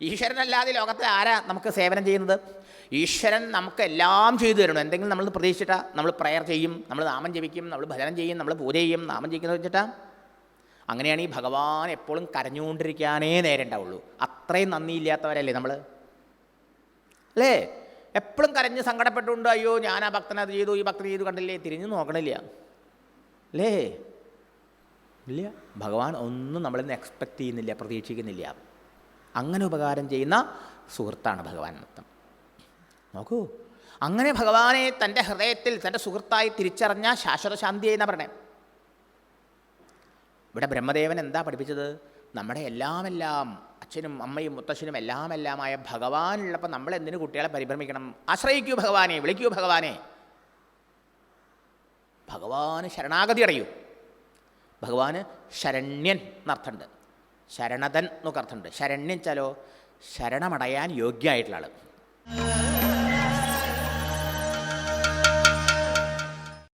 ഈശ്വരനല്ലാതെ ലോകത്തെ ആരാ നമുക്ക് സേവനം ചെയ്യുന്നത്? ഈശ്വരൻ നമുക്ക് എല്ലാം ചെയ്തു തരണം എന്തെങ്കിലും നമ്മൾ പ്രതീക്ഷിച്ചിട്ടാ നമ്മൾ പ്രയർ ചെയ്യും നമ്മൾ നാമം ജപിക്കും നമ്മൾ ഭജനം ചെയ്യും നമ്മൾ പൂജ ചെയ്യും നാമം ജപിക്കുന്നത് വെച്ചിട്ടാ? അങ്ങനെയാണ് ഈ ഭഗവാൻ എപ്പോഴും കരഞ്ഞുകൊണ്ടിരിക്കാനേ നേരെ ഉണ്ടാവുള്ളൂ. അത്രയും നന്ദിയില്ലാത്തവരല്ലേ നമ്മൾ അല്ലേ? എപ്പോഴും കരഞ്ഞ് സങ്കടപ്പെട്ടുകൊണ്ട് അയ്യോ ഞാൻ ആ ഭക്തനത് ചെയ്തു ഈ ഭക്തൻ ചെയ്തു കണ്ടില്ലേ? തിരിഞ്ഞു നോക്കണില്ല. അല്ലേ? ഇല്ല. ഭഗവാൻ ഒന്നും നമ്മളിന്ന് എക്സ്പെക്റ്റ് ചെയ്യുന്നില്ല പ്രതീക്ഷിക്കുന്നില്ല. അങ്ങനെ ഉപകാരം ചെയ്യുന്ന സുഹൃത്താണ് ഭഗവാൻ നൃത്തം നോക്കൂ അങ്ങനെ ഭഗവാനെ തന്റെ ഹൃദയത്തിൽ തന്റെ സുഹൃത്തായി തിരിച്ചറിഞ്ഞ ശാശ്വത ശാന്തി എന്നാ പറയണേ ഇവിടെ ബ്രഹ്മദേവൻ എന്താ പഠിപ്പിച്ചത്? നമ്മുടെ എല്ലാമെല്ലാം അച്ഛനും അമ്മയും മുത്തശ്ശനും എല്ലാം എല്ലാമായ ഭഗവാനുള്ളപ്പോൾ നമ്മൾ എന്തിനു കുട്ടികളെ പരിഭ്രമിക്കണം? ആശ്രയിക്കൂ ഭഗവാനെ വിളിക്കൂ ഭഗവാനെ. ഭഗവാന് ശരണാഗതി അടയൂ. ഭഗവാന് ശരണ്യൻ എന്നർത്ഥമുണ്ട്. ശരണതൻ എന്നൊക്കെ അർത്ഥമുണ്ട്. ശരണ്യം വെച്ചാലോ ശരണമടയാൻ യോഗ്യമായിട്ടുള്ള ആൾ